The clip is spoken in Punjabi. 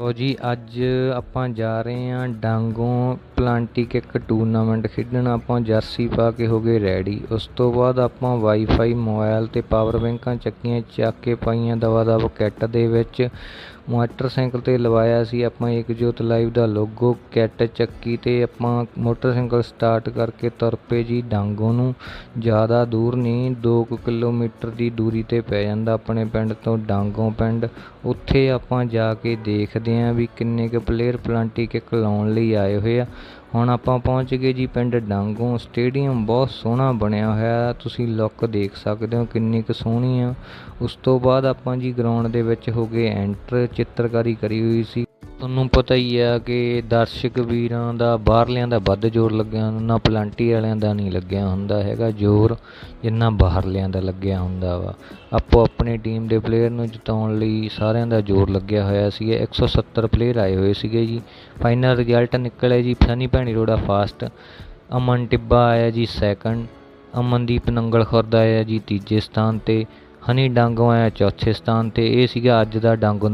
ਲਓ ਜੀ, ਅੱਜ ਆਪਾਂ ਜਾ ਰਹੇ ਹਾਂ ਡਾਂਗੋਂ ਪਲਾਂਟਿਕ ਇੱਕ ਟੂਰਨਾਮੈਂਟ ਖੇਡਣ। ਆਪਾਂ ਜਰਸੀ ਪਾ ਕੇ ਹੋ ਗਏ ਰੈਡੀ। ਉਸ ਤੋਂ ਬਾਅਦ ਆਪਾਂ ਵਾਈਫਾਈ, ਮੋਬਾਈਲ ਤੇ ਪਾਵਰ ਬੈਂਕਾਂ ਚੱਕੀਆਂ, ਚੱਕ ਕੇ ਪਾਈਆਂ ਦਵਾ ਦਵ ਕਿੱਟ ਦੇ ਵਿੱਚ। ਮੋਟਰਸਾਈਕਲ ਤੇ ਲਵਾਇਆ ਸੀ ਆਪਾਂ ਏਕਜੋਤ ਲਾਈਵ ਦਾ ਲੋਗੋ, ਕਿੱਟ ਚੱਕੀ ਤੇ ਆਪਾਂ ਮੋਟਰਸਾਈਕਲ ਸਟਾਰਟ ਕਰਕੇ ਤੁਰ ਪਏ ਜੀ ਡਾਂਗੋਂ ਨੂੰ। ਜ਼ਿਆਦਾ ਦੂਰ ਨਹੀਂ 2 ਕਿਲੋਮੀਟਰ ਦੀ ਦੂਰੀ ਤੇ ਪੈ ਜਾਂਦਾ ਆਪਣੇ ਪਿੰਡ ਤੋਂ ਡਾਂਗੋਂ ਪਿੰਡ। ਉੱਥੇ ਆਪਾਂ ਜਾ ਕੇ ਦੇਖ ਦੇਖਦੇ ਆਂ ਵੀ ਕਿੰਨੇ ਕੁ ਪਲੇਅਰ ਪਲਾਂਟੀ ਕਿੱਕ ਲਾਉਣ ਲਈ ਆਏ ਹੋਏ ਆ। ਹੁਣ ਆਪਾਂ ਪਹੁੰਚ ਗਏ ਜੀ ਪਿੰਡ ਡਾਂਗੋਂ। ਸਟੇਡੀਅਮ ਬਹੁਤ ਸੋਹਣਾ ਬਣਿਆ ਹੋਇਆ ਤੁਸੀਂ ਲੁੱਕ ਦੇਖ ਸਕਦੇ ਹੋ ਕਿੰਨੀ ਕੁ ਸੋਹਣੀ ਆ। ਉਸ ਤੋਂ ਬਾਅਦ ਆਪਾਂ ਜੀ ਗਰਾਊਂਡ ਦੇ ਵਿੱਚ ਹੋ ਗਏ ਐਂਟਰ ਚਿੱਤਰਕਾਰੀ ਕਰੀ ਹੋਈ ਸੀ। ਤੁਹਾਨੂੰ ਪਤਾ ਹੀ ਆ ਕਿ ਦਰਸ਼ਕ ਵੀਰਾਂ ਦਾ, ਬਾਹਰਲਿਆਂ ਦਾ ਵੱਧ ਜ਼ੋਰ ਲੱਗਿਆ ਹੁੰਦਾ ਪਲਾਂਟੀ ਵਾਲਿਆਂ ਦਾ ਨਹੀਂ ਲੱਗਿਆ ਹੁੰਦਾ ਹੈਗਾ, ਜ਼ੋਰ ਜਿੰਨਾ ਬਾਹਰਲਿਆਂ ਦਾ ਲੱਗਿਆ ਹੁੰਦਾ ਵਾ। ਆਪੋ ਆਪਣੀ ਟੀਮ ਦੇ ਪਲੇਅਰ ਨੂੰ ਜਿਤਾਉਣ ਲਈ ਸਾਰਿਆਂ ਦਾ ਜ਼ੋਰ ਲੱਗਿਆ ਹੋਇਆ ਸੀ 170 ਪਲੇਅਰ ਆਏ ਹੋਏ ਸੀਗੇ ਜੀ। ਫਾਈਨਲ ਰਿਜ਼ਲਟ ਨਿਕਲਿਆ ਜੀ ਸਨੀ ਭੈਣੀ ਰੋੜਾ ਫਾਸਟ ਅਮਨ ਟਿੱਬਾ ਆਇਆ ਜੀ ਸੈਕੰਡ ਅਮਨਦੀਪ ਨੰਗਲ ਖੁਰਦ ਆਇਆ ਜੀ ਤੀਜੇ ਸਥਾਨ ਤੇ। ਹਨੀ ਡਾਂਗੋ ਆਇਆ ਚੌਥੇ ਸਥਾਨ ਤੇ। ਇਹ ਸੀਗਾ ਅੱਜ ਦਾ ਡਾਂਗੋ